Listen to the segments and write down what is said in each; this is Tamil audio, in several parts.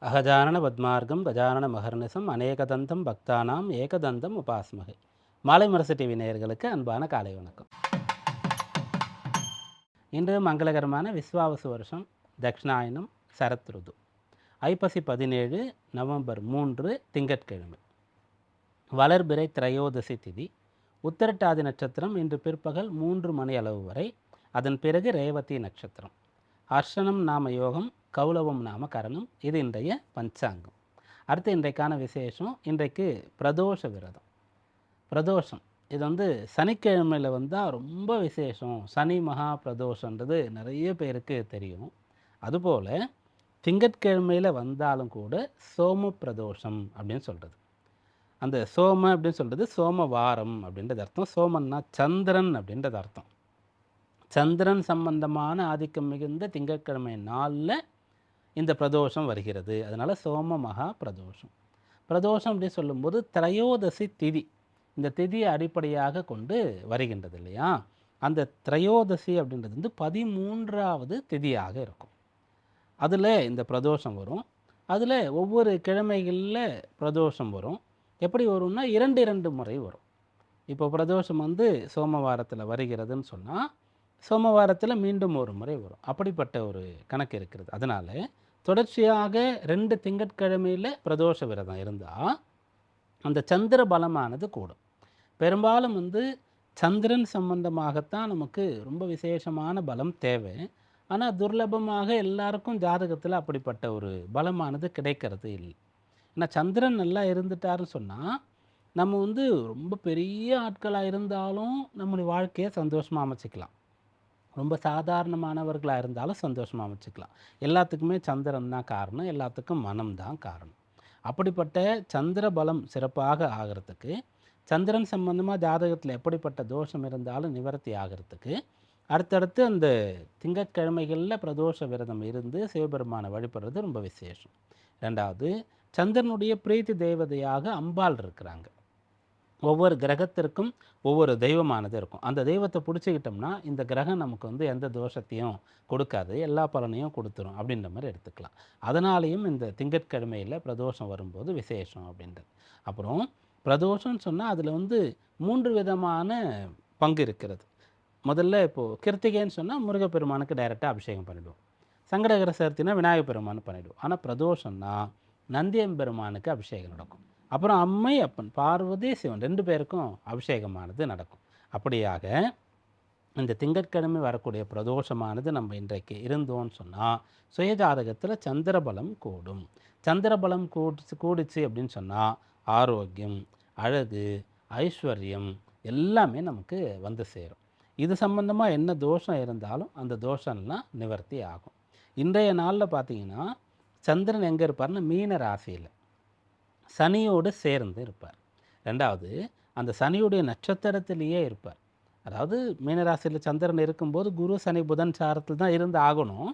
அகஜானன பத்மார்க்கம் கஜானன மகர்நிசம் அநேகதந்தம் பக்தானாம் ஏகதந்தம் உபாஸ்மகை மாலை மரசு டிவி நேயர்களுக்கு அன்பான காலை வணக்கம். இன்று மங்களகரமான விஸ்வாவசு வருஷம் தக்ஷணாயனம் சரத் ருது. ஐப்பசி பதினேழு நவம்பர் மூன்று திங்கட்கிழமை. வளர்பிறை திரையோதசி திதி. உத்தரட்டாதி நட்சத்திரம் இன்று பிற்பகல் மூன்று மணி அளவு வரை அதன் பிறகு ரேவதி நட்சத்திரம். அர்ஷனம் நாம யோகம் கௌலவம் நாம கரணம் இது இன்றைய பஞ்சாங்கம். அடுத்து இன்றைக்கான விசேஷம் இன்றைக்கு பிரதோஷ விரதம். பிரதோஷம். இது வந்து சனிக்கிழமையில் வந்தால் ரொம்ப விசேஷம். சனி மகா பிரதோஷன்றது நிறைய பேருக்கு தெரியும். அதுபோல் திங்கட்கிழமையில் வந்தாலும் கூட சோம பிரதோஷம் அப்படின்னு சொல்கிறது அந்த சோம அப்படின்னு சொல்கிறது சோம வாரம் அப்படின்றது அர்த்தம். சோமன்னா சந்திரன் அப்படின்றது அர்த்தம். சந்திரன் சம்பந்தமான ஆதிக்கம் மிகுந்த திங்கட்கிழமை நாளில் இந்த பிரதோஷம் வருகிறது. அதனால் சோம மகா பிரதோஷம். பிரதோஷம் அப்படின்னு சொல்லும்போது திரையோதசி திதி. இந்த திதியை அடிப்படையாக கொண்டு வருகின்றது இல்லையா? அந்த திரையோதசி அப்படின்றது வந்து பதிமூன்றாவது திதியாக இருக்கும். அதில் இந்த பிரதோஷம் வரும். அதில் ஒவ்வொரு கிழமைகளில் பிரதோஷம் வரும். எப்படி வரும்னா இரண்டு இரண்டு முறை வரும். இப்போ பிரதோஷம் வந்து சோமவாரத்தில் வருகிறதுன்னு சொன்னால் சோமவாரத்தில் மீண்டும் ஒரு முறை வரும். அப்படிப்பட்ட ஒரு கணக்கு இருக்கிறது. அதனால் தொடர்ச்சியாக ரெண்டு திங்கட்கிழமையில் பிரதோஷ விரதம் இருந்தால் அந்த சந்திர பலமானது கூடும். பெரும்பாலும் வந்து சந்திரன் சம்பந்தமாகத்தான் நமக்கு ரொம்ப விசேஷமான பலம் தேவை. ஆனால் துர்லபமாக எல்லாருக்கும் ஜாதகத்தில் அப்படிப்பட்ட ஒரு பலமானது கிடைக்கிறது இல்லை. ஏன்னா சந்திரன் நல்லா இருந்துட்டாருன்னு சொன்னால் நம்ம வந்து ரொம்ப பெரிய ஆட்களாக இருந்தாலும் நம்முடைய வாழ்க்கையை சந்தோஷமாக அமைச்சிக்கலாம். ரொம்ப சாதாரணமானவர்களாக இருந்தாலும் சந்தோஷமாக அமைச்சிக்கலாம் எல்லாத்துக்குமே சந்திரன் தான் காரணம். எல்லாத்துக்கும் மனம் தான் காரணம். அப்படிப்பட்ட சந்திர பலம் சிறப்பாக ஆகிறதுக்கு சந்திரன் சம்பந்தமாக ஜாதகத்தில் எப்படிப்பட்ட தோஷம் இருந்தாலும் நிவர்த்தி ஆகிறதுக்கு அடுத்தடுத்து அந்த திங்கட்கிழமைகளில் பிரதோஷ விரதம் இருந்து சிவபெருமானை வழிபடுறது ரொம்ப விசேஷம். ரெண்டாவது சந்திரனுடைய பிரீத்தி தேவதையாக அம்பாள் இருக்கிறாங்க. ஒவ்வொரு கிரகத்திற்கும் ஒவ்வொரு தெய்வமானது இருக்கும். அந்த தெய்வத்தை பிடிச்சிக்கிட்டோம்னா இந்த கிரகம் நமக்கு வந்து எந்த தோஷத்தையும் கொடுக்காது. எல்லா பலனையும் கொடுத்துரும் அப்படின்ற மாதிரி எடுத்துக்கலாம். அதனாலேயும் இந்த திங்கட்கிழமையில் பிரதோஷம் வரும்போது விசேஷம் அப்படின்றது. அப்புறம் பிரதோஷம்னு சொன்னால் அதில் வந்து மூன்று விதமான பங்கு இருக்கிறது. முதல்ல இப்போது கிருத்திகைன்னு சொன்னால் முருகப்பெருமானுக்கு டைரெக்டாக அபிஷேகம் பண்ணிவிடுவோம் சங்கடகர சேர்த்தினா விநாயகப் பெருமானு பண்ணிவிடுவோம் ஆனால் பிரதோஷம்னா நந்தியம் பெருமானுக்கு அபிஷேகம் நடக்கும். அப்புறம் அம்மை அப்பன் பார்வதி சிவன் ரெண்டு பேருக்கும் அபிஷேகமானது நடக்கும். அப்படியாக இந்த திங்கட்கிழமை வரக்கூடிய பிரதோஷமானது நம்ம இன்றைக்கு இருந்தோம்னு சொன்னால் சுயஜாதகத்தில் சந்திரபலம் கூடும். சந்திரபலம் கூடிச்சு கூடிச்சு அப்படின்னு சொன்னால் ஆரோக்கியம் அழகு ஐஸ்வர்யம் எல்லாமே நமக்கு வந்து சேரும். இது சம்பந்தமாக என்ன தோஷம் இருந்தாலும் அந்த தோஷம்லாம் நிவர்த்தி ஆகும். இன்றைய நாளில் பார்த்தீங்கன்னா சந்திரன் எங்கே இருப்பார்னா மீன ராசியில். சனியோடு சேர்ந்து இருப்பார். ரெண்டாவது அந்த சனியுடைய நட்சத்திரத்திலேயே இருப்பார். அதாவது மீனராசியில் சந்திரன் இருக்கும்போது குரு சனி புதன் சாரத்தில் தான் இருந்து ஆகணும்.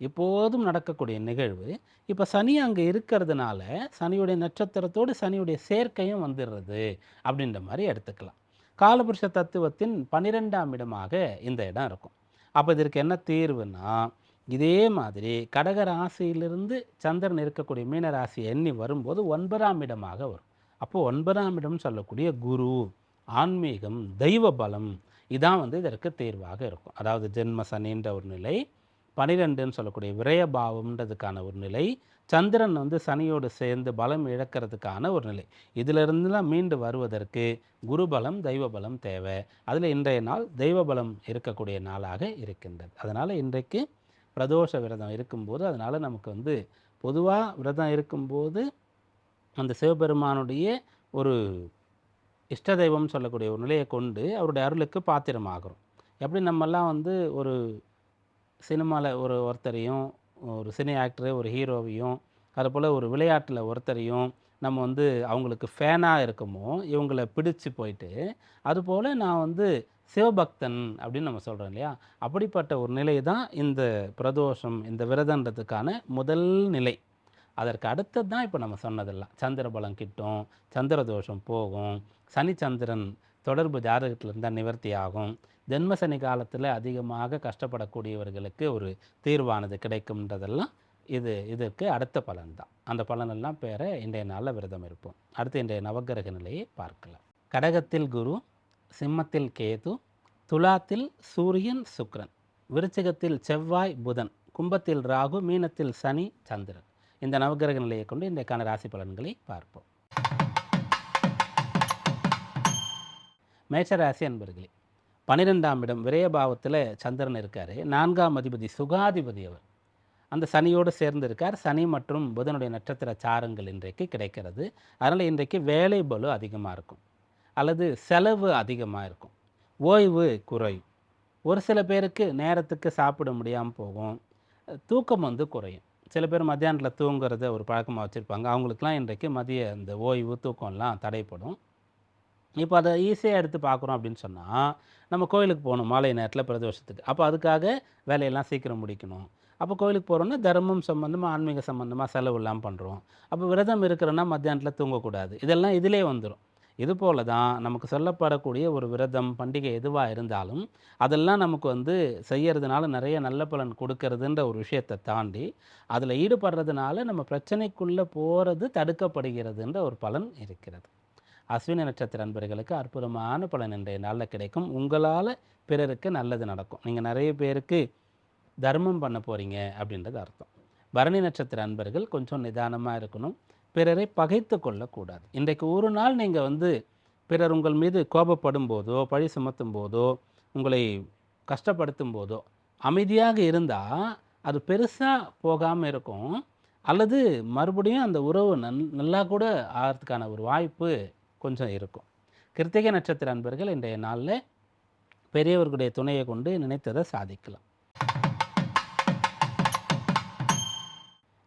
இப்போதும் நடக்கக்கூடிய நிகழ்வு இப்போ சனி அங்கே இருக்கிறதுனால சனியுடைய நட்சத்திரத்தோடு சனியுடைய சேர்க்கையும் வந்துடுறது அப்படின்ற மாதிரி எடுத்துக்கலாம். காலபுருஷ தத்துவத்தின் பன்னிரெண்டாம் இடமாக இந்த இடம் இருக்கும். அப்போ இதற்கு என்ன தீர்வுனா இதே மாதிரி கடக ராசியிலிருந்து சந்திரன் இருக்கக்கூடிய மீன ராசி எண்ணி வரும்போது ஒன்பதாம் இடமாக வரும். அப்போது ஒன்பதாம் இடம் சொல்லக்கூடிய குரு ஆன்மீகம் தெய்வ பலம் இதான் வந்து இதற்கு தேர்வாக இருக்கும். அதாவது ஜென்ம சனின்ற ஒரு நிலை பனிரெண்டுன்னு சொல்லக்கூடிய விரயபாவம்ன்றதுக்கான ஒரு நிலை சந்திரன் வந்து சனியோடு சேர்ந்து பலம் இழக்கிறதுக்கான ஒரு நிலை. இதிலிருந்துலாம் மீண்டு வருவதற்கு குரு பலம் தெய்வ பலம் தேவை. அதில் இன்றைய நாள் தெய்வ பலம் இருக்கக்கூடிய நாளாக இருக்கின்றது. அதனால் இன்றைக்கு பிரதோஷ விரதம் இருக்கும்போது அதனால் நமக்கு வந்து பொதுவாக விரதம் இருக்கும்போது அந்த சிவபெருமானுடைய ஒரு இஷ்ட தெய்வம்னு சொல்லக்கூடிய ஒரு நிலையை கொண்டு அவருடைய அருளுக்கு பாத்திரமாகிறோம். எப்படி நம்மெல்லாம் வந்து ஒரு சினிமாவில் ஒரு ஒருத்தரையும் ஒரு சினி ஆக்டரு ஒரு ஹீரோவையும் அதுபோல் ஒரு விளையாட்டில் ஒருத்தரையும் நம்ம வந்து அவங்களுக்கு ஃபேனாக இருக்கமோ இவங்களை பிடிச்சு போயிட்டு அதுபோல் நான் வந்து சிவபக்தன் அப்படின்னு நம்ம சொல்கிறோம் இல்லையா? அப்படிப்பட்ட ஒரு நிலை தான் இந்த பிரதோஷம் இந்த விரதன்றதுக்கான முதல் நிலை. அதற்கு அடுத்தது தான் இப்போ நம்ம சொன்னதெல்லாம். சந்திரபலம் கிட்டும் சந்திரதோஷம் போகும் சனி சந்திரன் தொடர்பு ஜாதகத்தில் இருந்தால் நிவர்த்தி ஆகும். ஜென்ம சனி காலத்தில் அதிகமாக கஷ்டப்படக்கூடியவர்களுக்கு ஒரு தீர்வானது கிடைக்கும்ன்றதெல்லாம் இது இதற்கு அடுத்த பலன் தான் அந்த பலனெல்லாம் பேர இன்றைய நாளில் விரதம் இருப்போம். அடுத்து இன்றைய நவக்கிரக நிலையை பார்க்கலாம். கடகத்தில் குரு சிம்மத்தில் கேது துலாத்தில் சூரியன் சுக்ரன். விருச்சிகத்தில் செவ்வாய் புதன். கும்பத்தில் ராகு மீனத்தில் சனி சந்திரன். இந்த நவக்கிரக நிலையை கொண்டு இன்றைக்கான ராசி பலன்களை பார்ப்போம். மேஷராசி அன்பர்களே பன்னிரெண்டாம் இடம் விரயபாவத்தில் சந்திரன் இருக்கார். நான்காம் அதிபதி சுகாதிபதி அவர். அந்த சனியோடு சேர்ந்திருக்கார். சனி மற்றும் புதனுடைய நட்சத்திர சாரங்கள் இன்றைக்கு கிடைக்கிறது. அதனால் இன்றைக்கு வேலை பலு அதிகமாக இருக்கும். அல்லது செலவு அதிகமாக இருக்கும். ஓய்வு குறையும். ஒரு சில பேருக்கு நேரத்துக்கு சாப்பிட முடியாமல் போகும். தூக்கம் வந்து குறையும். சில பேர் மத்தியானத்தில் தூங்குறத ஒரு பழக்கமாக வச்சுருப்பாங்க. அவங்களுக்குலாம் இன்றைக்கு மதிய இந்த ஓய்வு தூக்கம்லாம் தடைப்படும். இப்போ அதை ஈஸியாக எடுத்து பார்க்குறோம் அப்படின்னு சொன்னால் நம்ம கோயிலுக்கு போகணும். மாலை நேரத்தில் பிரதோஷத்துக்கு. அப்போ அதுக்காக வேலையெல்லாம் சீக்கிரம் முடிக்கணும். அப்போ கோயிலுக்கு போகிறோன்னா தர்மம் சம்மந்தமாக ஆன்மீக சம்மந்தமாக செலவுலாம் பண்ணுறோம் அப்போ விரதம் இருக்கிறோன்னா மத்தியானத்தில் தூங்கக்கூடாது. இதெல்லாம் இதிலே வந்துடும் இது போல தான் நமக்கு சொல்லப்படக்கூடிய ஒரு விரதம் பண்டிகை எதுவாக இருந்தாலும் அதெல்லாம் நமக்கு வந்து செய்யறதுனால நிறைய நல்ல பலன் கொடுக்கறதுன்ற ஒரு விஷயத்தை தாண்டி அதில் ஈடுபடுறதுனால நம்ம பிரச்சனைக்குள்ளே போகிறது தடுக்கப்படுகிறதுன்ற ஒரு பலன் இருக்கிறது. அஸ்வினி நட்சத்திர நண்பர்களுக்கு அற்புதமான பலன் இன்றைய நாளில் கிடைக்கும். உங்களால் பிறருக்கு நல்லது நடக்கும். நீங்கள் நிறைய பேருக்கு தர்மம் பண்ண போகிறீங்க அப்படின்றது அர்த்தம். பரணி நட்சத்திர அன்பர்கள் கொஞ்சம் நிதானமாக இருக்கணும். பிறரை பகைத்து கொள்ளக்கூடாது. இன்றைக்கு ஒரு நாள் நீங்கள் வந்து பிறர் உங்கள் மீது கோபப்படும் போதோ பழி சுமத்தும் போதோ உங்களை கஷ்டப்படுத்தும் போதோ அமைதியாக இருந்தால் அது பெருசாக போகாமல் இருக்கும். அல்லது மறுபடியும் அந்த உறவு நன் நல்லா கூட ஆகிறதுக்கான ஒரு வாய்ப்பு கொஞ்சம் இருக்கும். கிருத்திகை நட்சத்திர அன்பர்கள் இன்றைய நாளில் பெரியவர்களுடைய துணையை கொண்டு நினைத்ததை சாதிக்கலாம்.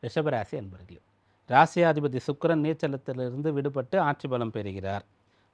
ரிஷபராசி அன்பர்களே ராசியாதிபதி சுக்கரன் நீச்சலத்திலிருந்து விடுபட்டு ஆட்சி பலம் பெறுகிறார்.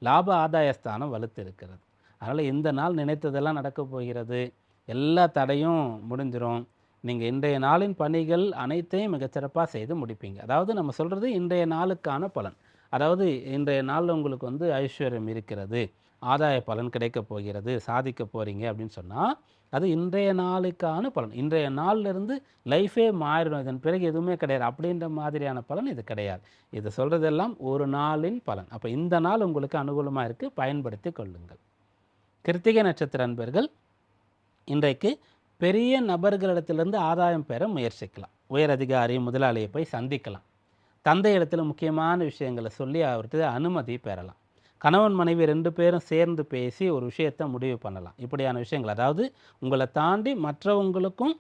லாப ஆதாயஸ்தானம் வலுத்து இருக்கிறது அதனால் இந்த நாள் நினைத்ததெல்லாம் நடக்கப் போகிறது. எல்லா தடையும் முடிஞ்சிடும் நீங்கள் இன்றைய நாளின் பணிகள் அனைத்தையும் மிகச்சிறப்பாக செய்து முடிப்பீங்க. அதாவது நம்ம சொல்கிறது இன்றைய நாளுக்கான பலன். அதாவது இன்றைய நாளில் உங்களுக்கு வந்து ஐஸ்வர்யம் இருக்கிறது. ஆதாய பலன் கிடைக்கப் போகிறது. சாதிக்க போகிறீங்க அப்படின்னு சொன்னால் அது இன்றைய நாளுக்கான பலன். இன்றைய நாளிலிருந்து லைஃபே மாறிடும். இதன் பிறகு எதுவுமே கிடையாது. அப்படின்ற மாதிரியான பலன் இது கிடையாது. இது சொல்கிறதெல்லாம் ஒரு நாளின் பலன். அப்போ இந்த நாள் உங்களுக்கு அனுகூலமாக இருக்குது பயன்படுத்தி கொள்ளுங்கள். கிருத்திகை நட்சத்திர அன்பர்கள் இன்றைக்கு பெரிய நபர்களிடத்திலிருந்து ஆதாயம் பெற முயற்சிக்கலாம். உயர் அதிகாரி முதலாளியை போய் சந்திக்கலாம். தந்தை இடத்துல முக்கியமான விஷயங்களை சொல்லி அவர்கிட்ட அனுமதி பெறலாம். கணவன் மனைவி ரெண்டு பேரும் சேர்ந்து பேசி ஒரு விஷயத்தை முடிவு பண்ணலாம். இப்படியான விஷயங்கள். அதாவது உங்களை தாண்டி மற்றவங்களுக்கும்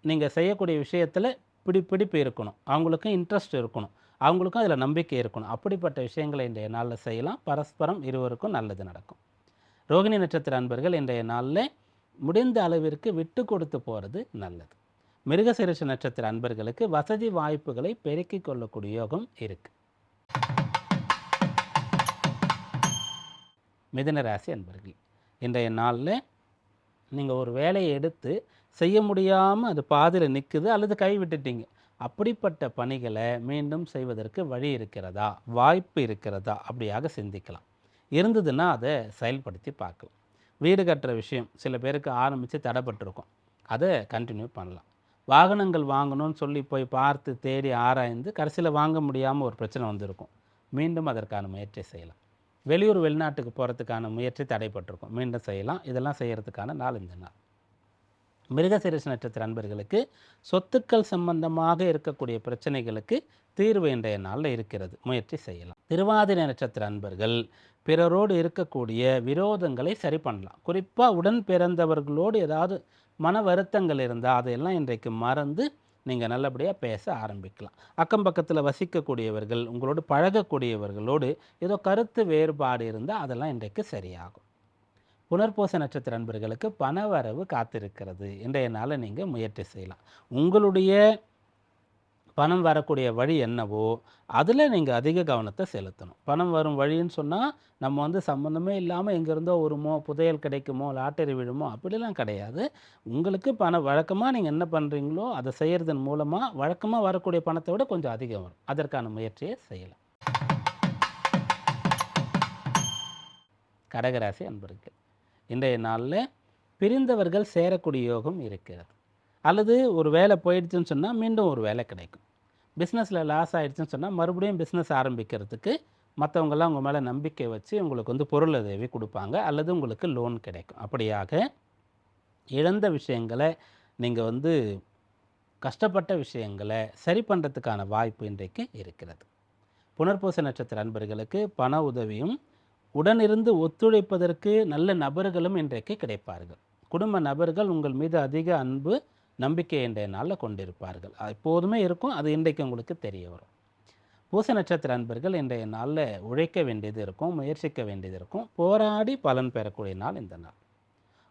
நீங்கள் செய்யக்கூடிய விஷயத்தில் பிடி பிடிப்பு இருக்கணும். அவங்களுக்கும் இன்ட்ரெஸ்ட் இருக்கணும். அவங்களுக்கும் அதில் நம்பிக்கை இருக்கணும். அப்படிப்பட்ட விஷயங்களை இன்றைய நாளில் செய்யலாம். பரஸ்பரம் இருவருக்கும் நல்லது நடக்கும். ரோகிணி நட்சத்திர அன்பர்கள் இன்றைய நாளில் முடிந்த அளவிற்கு விட்டு கொடுத்து போகிறது நல்லது. மிருகசிரிஷ நட்சத்திர அன்பர்களுக்கு வசதி வாய்ப்புகளை பெருக்கிக் கொள்ளக்கூடிய யோகம் இருக்குது மிதுன ராசி அன்பர்கள். இன்றைய நாளில் நீங்கள் ஒரு வேலையை எடுத்து செய்ய முடியாமல் அது பாதியில் நிற்குது அல்லது கை விட்டுட்டீங்க. அப்படிப்பட்ட பணிகளை மீண்டும் செய்வதற்கு வழி இருக்கிறதா? வாய்ப்பு இருக்கிறதா? அப்படியாக சிந்திக்கலாம். இருந்ததுன்னா அதை செயல்படுத்தி பார்க்கலாம். வீடு கட்டுற விஷயம் சில பேருக்கு ஆரம்பித்து தடைப்பட்டிருக்கும். அதை கண்டினியூ பண்ணலாம். வாகனங்கள் வாங்கணும்னு சொல்லி போய் பார்த்து தேடி ஆராய்ந்து கடைசியில் வாங்க முடியாமல் ஒரு பிரச்சனை வந்திருக்கும். மீண்டும் அதற்கான முயற்சி செய்யலாம். வெளியூர் வெளிநாட்டுக்கு போகிறதுக்கான முயற்சி தடைப்பட்டிருக்கும். மீண்டும் செய்யலாம். இதெல்லாம் செய்கிறதுக்கான நாள் இந்த நாள். மிருகசீரிஷ நட்சத்திர அன்பர்களுக்கு சொத்துக்கள் சம்பந்தமாக இருக்கக்கூடிய பிரச்சனைகளுக்கு தீர்வு இன்றைய நாளில் இருக்கிறது. முயற்சி செய்யலாம். திருவாதிரை நட்சத்திர அன்பர்கள் பிறரோடு இருக்கக்கூடிய விரோதங்களை சரி பண்ணலாம். குறிப்பாக உடன் பிறந்தவர்களோடு ஏதாவது மன வருத்தங்கள் இருந்தால் அதையெல்லாம் இன்றைக்கு மறந்து நீங்கள் நல்லபடியாக பேச ஆரம்பிக்கலாம். அக்கம் பக்கத்தில் வசிக்கக்கூடியவர்கள் உங்களோடு பழகக்கூடியவர்களோடு ஏதோ கருத்து வேறுபாடு இருந்தால் அதெல்லாம் இன்றைக்கு சரியாகும். புனர்பூச நட்சத்திர அன்பர்களுக்கு பணவரவு காத்திருக்கிறது. இன்றைய நாளில் நீங்கள் முயற்சி செய்யலாம். உங்களுடைய பணம் வரக்கூடிய வழி என்னவோ அதில் நீங்கள் அதிக கவனத்தை செலுத்தணும். பணம் வரும் வழின்னு சொன்னால் நம்ம வந்து சம்மந்தமே இல்லாமல் எங்கேருந்தோ வருமோ புதையல் கிடைக்குமோ லாட்டரி விழுமோ அப்படிலாம் கிடையாது. உங்களுக்கு பணம் வழக்கமாக நீங்கள் என்ன பண்ணுறீங்களோ அதை செய்கிறதன் மூலமாக வழக்கமாக வரக்கூடிய பணத்தை விட கொஞ்சம் அதிகம் வரும். அதற்கான முயற்சியை செய்யலாம். கடகராசி அன்பருக்கு இன்றைய நாளில் பிரிந்தவர்கள் சேரக்கூடிய யோகம் இருக்கிறது. அல்லது ஒரு வேலை போயிடுச்சுன்னு சொன்னால் மீண்டும் ஒரு வேலை கிடைக்கும். பிஸ்னஸில் லாஸ் ஆகிடுச்சுன்னு சொன்னால் மறுபடியும் பிஸ்னஸ் ஆரம்பிக்கிறதுக்கு மற்றவங்கெல்லாம் உங்கள் மேலே நம்பிக்கை வச்சு உங்களுக்கு வந்து பொருள் உதவி கொடுப்பாங்க அல்லது உங்களுக்கு லோன் கிடைக்கும். அப்படியாக இழந்த விஷயங்களை நீங்கள் வந்து கஷ்டப்பட்ட விஷயங்களை சரி பண்ணுறதுக்கான வாய்ப்பு இன்றைக்கு இருக்கிறது. புனர்பூச நட்சத்திர அன்பர்களுக்கு பண உதவியும் உடனிருந்து ஒத்துழைப்பதற்கு நல்ல நபர்களும் இன்றைக்கு கிடைப்பார்கள். குடும்ப நபர்கள் உங்கள் மீது அதிக அன்பு நம்பிக்கை இன்றைய நாளில் கொண்டிருப்பார்கள். அது எப்போதுமே இருக்கும் அது இன்றைக்கு உங்களுக்கு தெரிய வரும். பூச நட்சத்திர அன்பர்கள் இன்றைய நாளில் உழைக்க வேண்டியது இருக்கும் முயற்சிக்க வேண்டியது இருக்கும் போராடி பலன் பெறக்கூடிய நாள் இந்த நாள்.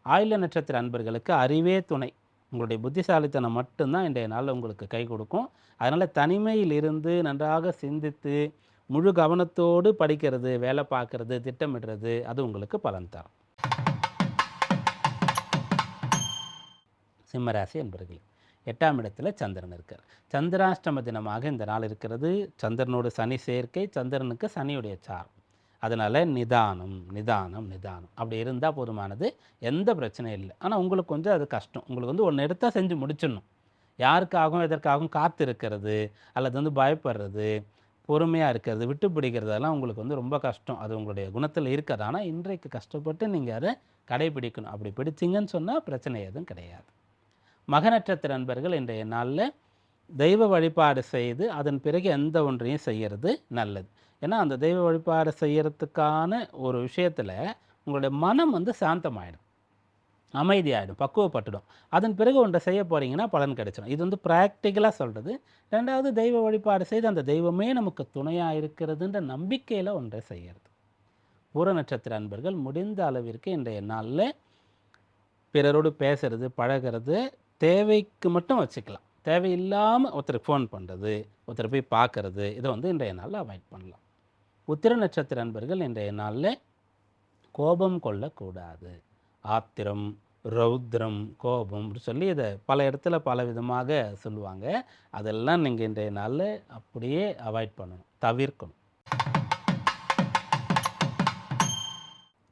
ஆயுள நட்சத்திர அன்பர்களுக்கு அறிவே துணை. உங்களுடைய புத்திசாலித்தனம் மட்டும்தான் இன்றைய நாளில் உங்களுக்கு கை கொடுக்கும். அதனால் தனிமையில் இருந்து நன்றாக சிந்தித்து முழு கவனத்தோடு படிக்கிறது வேலை பார்க்குறது திட்டமிடுறது அது உங்களுக்கு பலன் தரும். சிம்மராசி என்பர்கள். எட்டாம் இடத்துல சந்திரன் இருக்கார். சந்திராஷ்டம தினமாக இந்த நாள் இருக்கிறது. சந்திரனோடு சனி சேர்க்கை சந்திரனுக்கு சனியுடைய சாரம் அதனால் நிதானம் நிதானம் நிதானம். அப்படி இருந்தால் போதுமானது. எந்த பிரச்சனையும் இல்லை. ஆனால் உங்களுக்கு கொஞ்சம் அது கஷ்டம். உங்களுக்கு வந்து ஒன்று எடுத்தால் செஞ்சு முடிச்சிடணும். யாருக்காகவும் எதற்காகவும் காத்திருக்கிறது அல்லது வந்து பயப்படுறது பொறுமையாக இருக்கிறது விட்டு பிடிக்கிறதெல்லாம் உங்களுக்கு வந்து ரொம்ப கஷ்டம். அது உங்களுடைய குணத்தில் இருக்கிறது ஆனால் இன்றைக்கு கஷ்டப்பட்டு நீங்கள் அதை கடைபிடிக்கணும். அப்படி பிடிச்சிங்கன்னு சொன்னால் பிரச்சனை எதுவும் கிடையாது. மகநட்சத்திர நண்பர்கள் இன்றைய நாளில் தெய்வ வழிபாடு செய்து அதன் பிறகு எந்த ஒன்றையும் செய்கிறது நல்லது. ஏன்னா அந்த தெய்வ வழிபாடு செய்கிறதுக்கான ஒரு விஷயத்தில் உங்களுடைய மனம் வந்து சாந்தமாயிடும். அமைதியாகிடும் பக்குவப்பட்டுடும். அதன் பிறகு ஒன்றை செய்ய போகிறீங்கன்னா பலன் கிடைச்சிடும். இது வந்து ப்ராக்டிக்கலாக சொல்கிறது ரெண்டாவது தெய்வ வழிபாடு செய்து அந்த தெய்வமே நமக்கு துணையாக இருக்கிறதுன்ற நம்பிக்கையில் ஒன்றை செய்கிறது பூர நட்சத்திர அன்பர்கள் முடிந்த அளவிற்கு இன்றைய நாளில் பிறரோடு பேசுறது பழகிறது தேவைக்கு மட்டும் வச்சுக்கலாம். தேவையில்லாமல் ஒருத்தருக்கு ஃபோன் பண்ணுறது ஒருத்தர் போய் பார்க்கறது இதை வந்து இன்றைய நாளில் அவாய்ட் பண்ணலாம். உத்திர நட்சத்திர அன்பர்கள் இன்றைய நாளில் கோபம் கொள்ளக்கூடாது. ஆத்திரம் ரௌத்ரம் கோபம் அப்படி சொல்லி இதை பல இடத்துல பல விதமாக சொல்லுவாங்க. அதெல்லாம் நீங்கள் இன்றைய நாளில் அப்படியே அவாய்ட் பண்ணணும் தவிர்க்கணும்.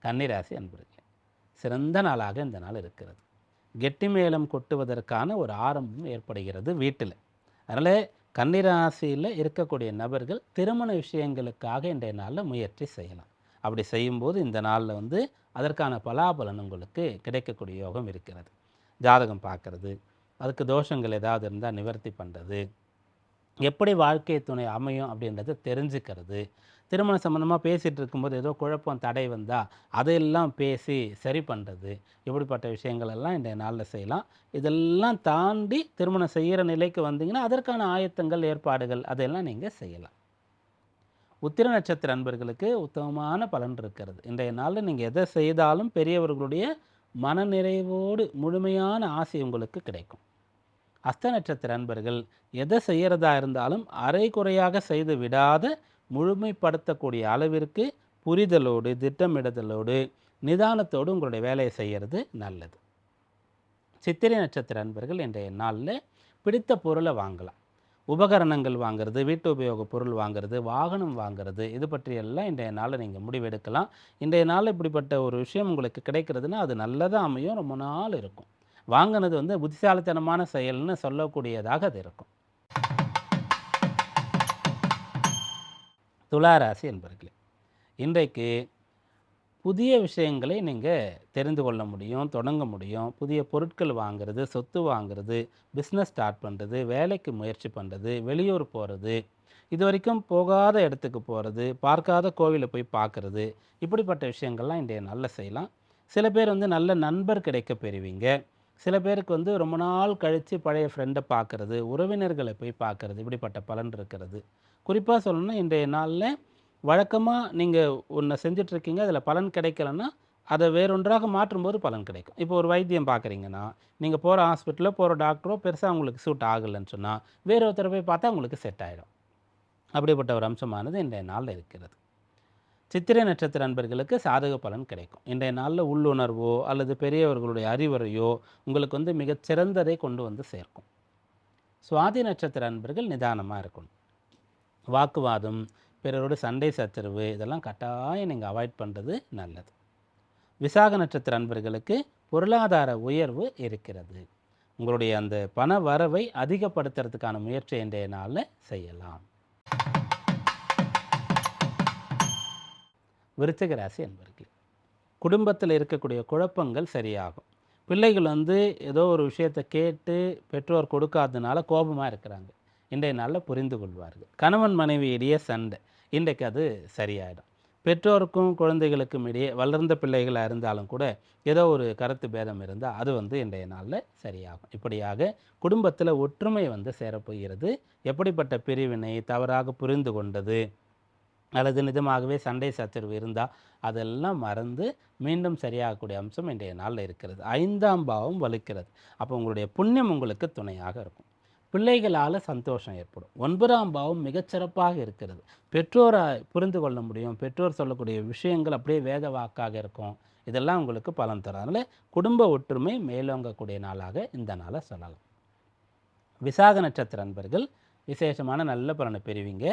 கன்னிராசி அன்பர்கள் சிறந்த நாளாக இந்த நாள் இருக்கிறது. கெட்டி மேளம் கொட்டுவதற்கான ஒரு ஆரம்பம் ஏற்படுகிறது வீட்டில். அதனால் கன்னிராசியில் இருக்கக்கூடிய நபர்கள் திருமண விஷயங்களுக்காக இன்றைய நாளில் முயற்சி செய்யலாம். அப்படி செய்யும்போது இந்த நாளில் வந்து அதற்கான பலாபலன் உங்களுக்கு கிடைக்கக்கூடிய யோகம் இருக்கிறது. ஜாதகம் பார்க்கறது. அதுக்கு தோஷங்கள் ஏதாவது இருந்தால் நிவர்த்தி பண்ணுறது எப்படி வாழ்க்கை துணை அமையும் அப்படின்றத தெரிஞ்சுக்கிறது. திருமணம் சம்மந்தமாக பேசிகிட்டு இருக்கும்போது ஏதோ குழப்பம் தடை வந்தால் அதையெல்லாம் பேசி சரி பண்ணுறது இப்படிப்பட்ட விஷயங்கள் எல்லாம் இன்றைய நாளில் செய்யலாம். இதெல்லாம் தாண்டி திருமணம் செய்கிற நிலைக்கு வந்தீங்கன்னா அதற்கான ஆயத்தங்கள் ஏற்பாடுகள் அதையெல்லாம் நீங்கள் செய்யலாம். உத்திர நட்சத்திர அன்பர்களுக்கு உத்தமமான பலன் இருக்கிறது. இன்றைய நாளில் நீங்கள் எதை செய்தாலும் பெரியவர்களுடைய மனநிறைவோடு முழுமையான ஆசை உங்களுக்கு கிடைக்கும். அஸ்த நட்சத்திர அன்பர்கள் எதை செய்கிறதா இருந்தாலும் அரை குறையாக செய்து விடாத முழுமைப்படுத்தக்கூடிய அளவிற்கு புரிதலோடு திட்டமிடுதலோடு நிதானத்தோடு உங்களுடைய வேலையை செய்கிறது நல்லது. சித்திரை நட்சத்திர அன்பர்கள் இன்றைய நாளில் பிடித்த பொருளை வாங்கலாம். உபகரணங்கள் வாங்குறது வீட்டு உபயோக பொருள் வாங்குறது வாகனம் வாங்குறது இது பற்றியெல்லாம் இன்றைய நாளில் நீங்கள் முடிவெடுக்கலாம். இன்றைய நாளில் இப்படிப்பட்ட ஒரு விஷயம் உங்களுக்கு கிடைக்கிறதுனா அது நல்லதாக அமையும் ரொம்ப நாள் இருக்கும். வாங்கினது வந்து புத்திசாலித்தனமான செயல்னு சொல்லக்கூடியதாக அது இருக்கும். துளாராசி என்பர்களே இன்றைக்கு புதிய விஷயங்களை நீங்கள் தெரிந்து கொள்ள முடியும் தொடங்க முடியும். புதிய பொருட்கள் வாங்குறது சொத்து வாங்குறது பிஸ்னஸ் ஸ்டார்ட் பண்ணுறது வேலைக்கு முயற்சி பண்ணுறது வெளியூர் போகிறது இது வரைக்கும் போகாத இடத்துக்கு போகிறது பார்க்காத கோவிலை போய் பார்க்குறது இப்படிப்பட்ட விஷயங்கள்லாம் இன்றைய நல்ல செய்யலாம். சில பேர் வந்து நல்ல நண்பர் கிடைக்க பெறுவீங்க. சில பேருக்கு வந்து ரொம்ப நாள் கழித்து பழைய ஃப்ரெண்டை பார்க்குறது உறவினர்களை போய் பார்க்குறது இப்படிப்பட்ட பலன் இருக்கிறது. குறிப்பாக சொல்லணும்னா இன்றைய நாளில் வழக்கமாக நீங்கள் ஒன்றை செஞ்சிட்ருக்கீங்க அதில் பலன் கிடைக்கலன்னா அதை வேறொன்றாக மாற்றும்போது பலன் கிடைக்கும். இப்போ ஒரு வைத்தியம் பார்க்குறீங்கன்னா நீங்கள் போகிற ஹாஸ்பிட்டலோ போகிற டாக்டரோ பெருசாக உங்களுக்கு சூட் ஆகலைன்னு சொன்னால் வேற ஒருத்தரை போய் பார்த்தா உங்களுக்கு செட் ஆகிடும் அப்படிப்பட்ட ஒரு அம்சமானது இன்றைய நாளில் இருக்கிறது. சித்திரை நட்சத்திர அன்பர்களுக்கு சாதக பலன் கிடைக்கும். இன்றைய நாளில் உள்ளுணர்வோ அல்லது பெரியவர்களுடைய அறிவுரையோ உங்களுக்கு வந்து மிகச் சிறந்ததை கொண்டு வந்து சேர்க்கும். சுவாதி நட்சத்திர அன்பர்கள் நிதானமாக இருக்கணும். வாக்குவாதம் பிறரோடு சண்டை சச்சரவு இதெல்லாம் கட்டாயம் நீங்கள் அவாய்ட் பண்ணுறது நல்லது. விசாக நட்சத்திர அன்பர்களுக்கு பொருளாதார உயர்வு இருக்கிறது. உங்களுடைய அந்த பண வரவை அதிகப்படுத்துறதுக்கான முயற்சி இன்றைய நாளில் செய்யலாம். விருச்சிக ராசி என்பர்கள் குடும்பத்தில் இருக்கக்கூடிய குழப்பங்கள் சரியாகும். பிள்ளைகள் வந்து ஏதோ ஒரு விஷயத்தை கேட்டு பெற்றோர் கொடுக்காததுனால கோபமாக இருக்கிறாங்க. இன்றைய நாளில் புரிந்து கொள்வார்கள். கணவன் மனைவியிடையே சண்டை. இன்றைக்கு அது சரியாயிடும். பெற்றோருக்கும் குழந்தைகளுக்கும் இடையே வளர்ந்த பிள்ளைகளாக இருந்தாலும் கூட ஏதோ ஒரு கருத்து பேதம் இருந்தால் அது வந்து இன்றைய நாளில் சரியாகும். இப்படியாக குடும்பத்தில் ஒற்றுமை வந்து சேரப்போகிறது. எப்படிப்பட்ட பிரிவினை தவறாக புரிந்து கொண்டது அல்லது நிஜமாகவே சண்டை சச்சரவு இருந்தால் அதெல்லாம் மறந்து மீண்டும் சரியாகக்கூடிய அம்சம் இன்றைய நாளில் இருக்கிறது. ஐந்தாம் பாவம் வலுக்கிறது. அப்போ உங்களுடைய புண்ணியம் உங்களுக்கு துணையாக இருக்கும். பிள்ளைகளால் சந்தோஷம் ஏற்படும். ஒன்பதாம் பாவம் மிகச்சிறப்பாக இருக்கிறது. பெற்றோரை புரிந்து கொள்ள முடியும். பெற்றோர் சொல்லக்கூடிய விஷயங்கள் அப்படியே வேத வாக்காக இருக்கும். இதெல்லாம் உங்களுக்கு பலன் தரும். அதனால் குடும்ப ஒற்றுமை மேலோங்கக்கூடிய நாளாக இந்த நாளை சொல்லலாம். விசாக நட்சத்திர அன்பர்கள் விசேஷமான நல்ல பலனை பெறுவீங்க.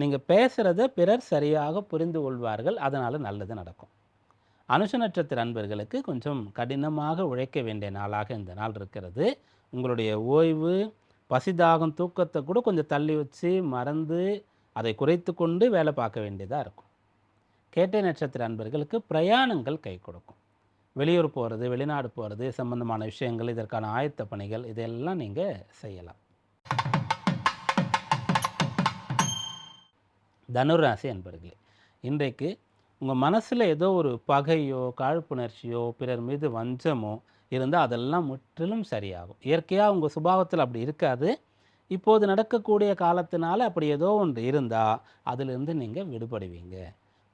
நீங்கள் பேசுகிறத பிறர் சரியாக புரிந்து கொள்வார்கள். அதனால் நல்லது நடக்கும். அனுஷ நட்சத்திர அன்பர்களுக்கு கொஞ்சம் கடினமாக உழைக்க வேண்டிய நாளாக இந்த நாள் இருக்கிறது. உங்களுடைய ஓய்வு பசிதாகம் தூக்கத்தை கூட கொஞ்சம் தள்ளி வச்சு மறந்து அதை குறைத்து கொண்டு வேலை பார்க்க வேண்டியதாக இருக்கும். கேட்டை நட்சத்திர அன்பர்களுக்கு பிரயாணங்கள் கை கொடுக்கும். வெளியூர் போகிறது வெளிநாடு போகிறது சம்பந்தமான விஷயங்கள் இதற்கான ஆயத்த பணிகள் இதெல்லாம் நீங்கள் செய்யலாம். தனுராசி அன்பர்களே இன்றைக்கு உங்கள் மனசில் ஏதோ ஒரு பகையோ காழ்ப்புணர்ச்சியோ பிறர் மீது வஞ்சமோ இருந்தால் அதெல்லாம் முற்றிலும் சரியாகும். இயற்கையாக உங்கள் சுபாவத்தில் அப்படி இருக்காது. இப்போது நடக்கக்கூடிய காலத்தினால அப்படி ஏதோ ஒன்று இருந்தால் அதிலிருந்து நீங்கள் விடுபடுவீங்க.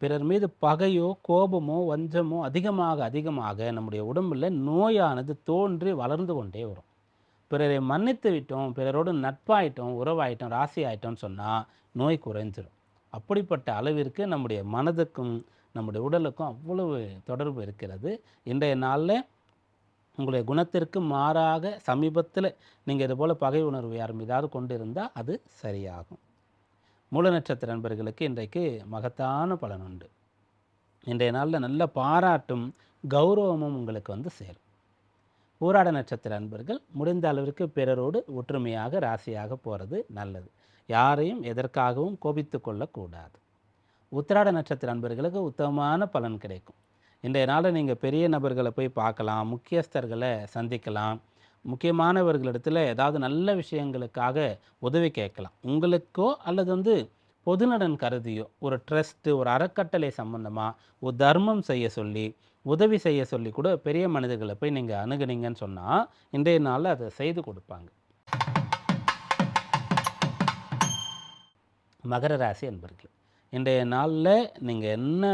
பிறர் மீது பகையோ கோபமோ வஞ்சமோ அதிகமாக அதிகமாக நம்முடைய உடம்பில் நோயானது தோன்றி வளர்ந்து கொண்டே வரும். பிறரை மன்னித்து விட்டோம் பிறரோடு நட்பாயிட்டோம் உறவாயிட்டோம் ராசி ஆயிட்டோம்னு சொன்னால் நோய் குறைஞ்சிரும். அப்படிப்பட்ட அளவிற்கு நம்முடைய மனதுக்கும் நம்முடைய உடலுக்கும் அவ்வளவு தொடர்பு இருக்கிறது. இன்றைய நாளில் உங்களுடைய குணத்திற்கு மாறாக சமீபத்தில் நீங்கள் இது போல் பகை உணர்வு யாரும் ஏதாவது கொண்டு இருந்தால் அது சரியாகும். மூல நட்சத்திர நண்பர்களுக்கு இன்றைக்கு மகத்தான பலன் உண்டு. இன்றைய நாளில் நல்ல பாராட்டும் கௌரவமும் உங்களுக்கு வந்து சேரும். ஊராட நட்சத்திர அன்பர்கள் முடிந்த அளவிற்கு பிறரோடு ஒற்றுமையாக ராசியாக போகிறது நல்லது. யாரையும் எதற்காகவும் கோபித்து கொள்ளக்கூடாது. உத்திராட நட்சத்திர நண்பர்களுக்கு உத்தமமான பலன் கிடைக்கும். இன்றைய நாளில் நீங்கள் பெரிய நபர்களை போய் பார்க்கலாம் முக்கியஸ்தர்களை சந்திக்கலாம் முக்கியமானவர்களிடத்தில் ஏதாவது நல்ல விஷயங்களுக்காக உதவி கேட்கலாம். உங்களுக்கோ அல்லது வந்து பொதுநலன் கருதியோ ஒரு ட்ரஸ்ட்டு ஒரு அறக்கட்டளை சம்பந்தமாக ஒரு தர்மம் செய்ய சொல்லி உதவி செய்ய சொல்லி கூட பெரிய மனிதர்களை போய் நீங்கள் அணுகுனீங்கன்னு சொன்னால் இன்றைய நாளில் அதை செய்து கொடுப்பாங்க. மகர ராசி அன்பர்கள் இன்றைய நாளில் நீங்கள் என்ன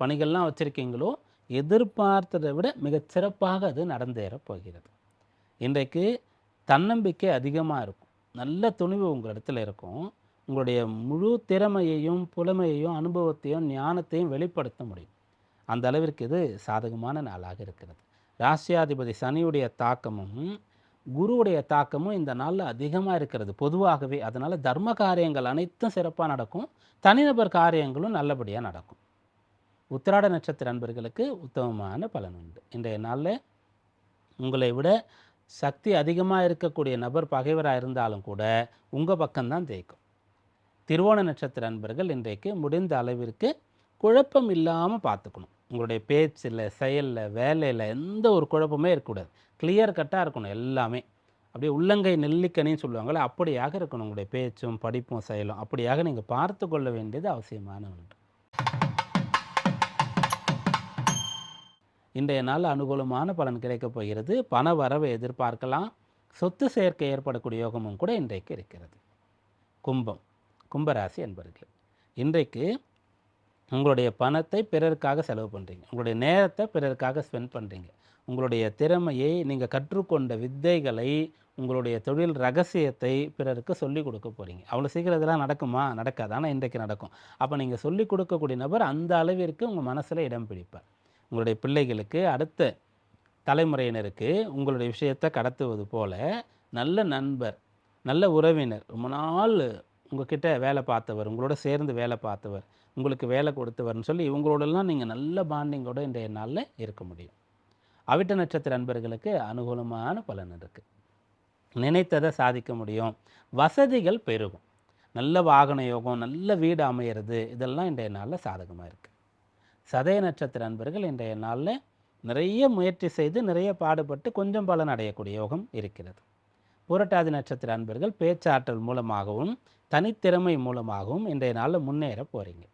பணிகள்லாம் வச்சுருக்கீங்களோ எதிர்பார்த்ததை விட மிகச்சிறப்பாக அது நடந்தேற போகிறது. இன்றைக்கு தன்னம்பிக்கை அதிகமாக இருக்கும். நல்ல துணிவு உங்கள் இடத்துல இருக்கும். உங்களுடைய முழு திறமையையும் புலமையையும் அனுபவத்தையும் ஞானத்தையும் வெளிப்படுத்த முடியும். அந்த அளவிற்கு இது சாதகமான நாளாக இருக்கிறது. ராசியாதிபதி சனியுடைய தாக்கமும் குருவுடைய தாக்கமும் இந்த நாளில் அதிகமாக இருக்கிறது. பொதுவாகவே அதனால் தர்ம காரியங்கள் அனைத்தும் சிறப்பாக நடக்கும். தனிநபர் காரியங்களும் நல்லபடியாக நடக்கும். உத்திராட நட்சத்திர அன்பர்களுக்கு உத்தமமான பலன் உண்டு. இன்றைய நாளில் உங்களை விட சக்தி அதிகமாக இருக்கக்கூடிய நபர் பகைவராக இருந்தாலும் கூட உங்கள் பக்கம்தான் ஜெயிக்கும் திருவோண நட்சத்திர அன்பர்கள் இன்றைக்கு முடிந்த அளவிற்கு குழப்பம் இல்லாமல் பார்த்துக்கணும். உங்களுடைய பேச்சில் செயலில் வேலையில் எந்த ஒரு குழப்பமே இருக்கக்கூடாது. கிளியர் கட்டாக இருக்கணும் எல்லாமே. அப்படியே உள்ளங்கை நெல்லிக்கனின்னு சொல்லுவாங்கள்ல அப்படியாக இருக்கணும் உங்களுடைய பேச்சும் படிப்பும் செயலும். அப்படியாக நீங்கள் பார்த்து கொள்ள வேண்டியது அவசியமான ஒன்று. இன்றைய நாள் அனுகூலமான பலன் கிடைக்கப் போகிறது. பண வரவை எதிர்பார்க்கலாம். சொத்து சேர்க்கை ஏற்படக்கூடிய யோகமும் கூட இன்றைக்கு இருக்கிறது. கும்பம் கும்பராசி என்பர்கள் இன்றைக்கு உங்களுடைய பணத்தை பிறருக்காக செலவு பண்ணுறீங்க உங்களுடைய நேரத்தை பிறருக்காக ஸ்பெண்ட் பண்ணுறீங்க உங்களுடைய திறமையை நீங்கள் கற்றுக்கொண்ட வித்தைகளை உங்களுடைய தொழில் ரகசியத்தை பிறருக்கு சொல்லிக் கொடுக்க போகிறீங்க அவ்வளோ சீக்கிரம் இதெல்லாம் நடக்குமா? நடக்காது. ஆனால் இன்றைக்கு நடக்கும். அப்போ நீங்கள் சொல்லிக் கொடுக்கக்கூடிய நபர் அந்த அளவிற்கு உங்கள் மனசில் இடம் பிடிப்பார். உங்களுடைய பிள்ளைகளுக்கு அடுத்த தலைமுறையினருக்கு உங்களுடைய விஷயத்தை கடத்துவது போல நல்ல நண்பர் நல்ல உறவினர் ரொம்ப நாள் உங்ககிட்ட வேலை பார்த்தவர் உங்களோட சேர்ந்து வேலை பார்த்தவர் உங்களுக்கு வேலை கொடுத்தவர்னு சொல்லி இவங்களோடலாம் நீங்கள் நல்ல பாண்டிங்கோட இன்றைய நாளில் இருக்க முடியும். அவிட்ட நட்சத்திர அன்பர்களுக்கு அனுகூலமான பலன் இருக்குது நினைத்ததை சாதிக்க முடியும். வசதிகள் பெருகும். நல்ல வாகன யோகம் நல்ல வீடு அமையிறது இதெல்லாம் இன்றைய நாளில் சாதகமாக இருக்குது சதய நட்சத்திர அன்பர்கள் இன்றைய நாளில் நிறைய முயற்சி செய்து நிறைய பாடுபட்டு கொஞ்சம் பலன் அடையக்கூடிய யோகம் இருக்கிறது. புரட்டாதி நட்சத்திர அன்பர்கள் பேச்சாற்றல் மூலமாகவும் தனித்திறமை மூலமாகவும் இன்றைய நாளில் முன்னேற போகிறீங்க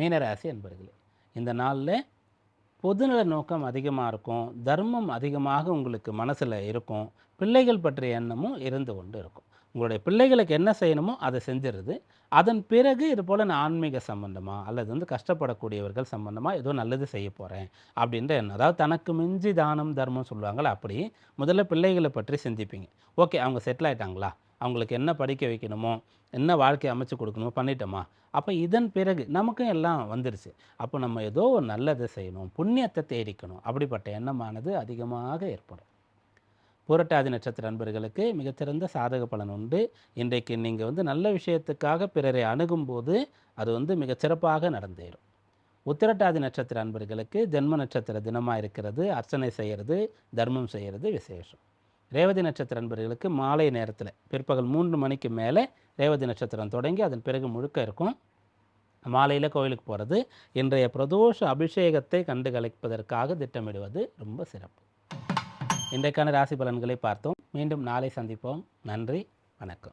மீனராசி அன்பர்களே இந்த நாளில் பொதுநல நோக்கம் அதிகமாக இருக்கும் தர்மம் அதிகமாக உங்களுக்கு மனசில் இருக்கும் பிள்ளைகள் பற்றிய எண்ணமும் இருந்து கொண்டு இருக்கும். உங்களுடைய பிள்ளைகளுக்கு என்ன செய்யணுமோ அதை செஞ்சிருது அதன் பிறகு இது போல் நான் ஆன்மீக சம்பந்தமாக அல்லது வந்து கஷ்டப்படக்கூடியவர்கள் சம்பந்தமாக ஏதோ நல்லது செய்ய போகிறேன் அப்படின்ற எண்ணம். அதாவது தனக்கு மிஞ்சி தானம் தர்மம் சொல்லுவாங்களே அப்படி முதல்ல பிள்ளைகளை பற்றி சிந்திப்பீங்க. ஓகே அவங்க செட்டில் ஆயிட்டாங்களா? அவங்களுக்கு என்ன படிக்க வைக்கணுமோ என்ன வாழ்க்கை அமைச்சு கொடுக்கணுமோ பண்ணிட்டோமா? அப்போ இதன் பிறகு நமக்கும் எல்லாம் வந்துருச்சு. அப்போ நம்ம ஏதோ ஒரு நல்லதை செய்யணும் புண்ணியத்தை தேடிக்கணும். அப்படிப்பட்ட எண்ணமானது அதிகமாக ஏற்படும். புரட்டாதி நட்சத்திர நண்பர்களுக்கு மிகச்சிறந்த சாதக பலன் உண்டு. இன்றைக்கு நீங்கள் வந்து நல்ல விஷயத்துக்காக பிறரை அணுகும்போது அது வந்து மிகச்சிறப்பாக நடந்தேறும். உத்திரட்டாதி நட்சத்திர அன்பர்களுக்கு ஜென்ம நட்சத்திர தினமாக இருக்கிறது அர்ச்சனை செய்கிறது தர்மம் செய்கிறது விசேஷம். ரேவதி நட்சத்திர நண்பர்களுக்கு மாலை நேரத்தில் பிற்பகல் மூன்று மணிக்கு மேலே ரேவதி நட்சத்திரம் தொடங்கி அதன் பிறகு முழுக்க இருக்கும். மாலையில் கோவிலுக்கு போகிறது இன்றைய பிரதோஷ அபிஷேகத்தை கண்டு கலைப்பதற்காக திட்டமிடுவது ரொம்ப சிறப்பு. இன்றைக்கான ராசி பலன்களை பார்த்தோம். மீண்டும் நாளை சந்திப்போம். நன்றி வணக்கம்.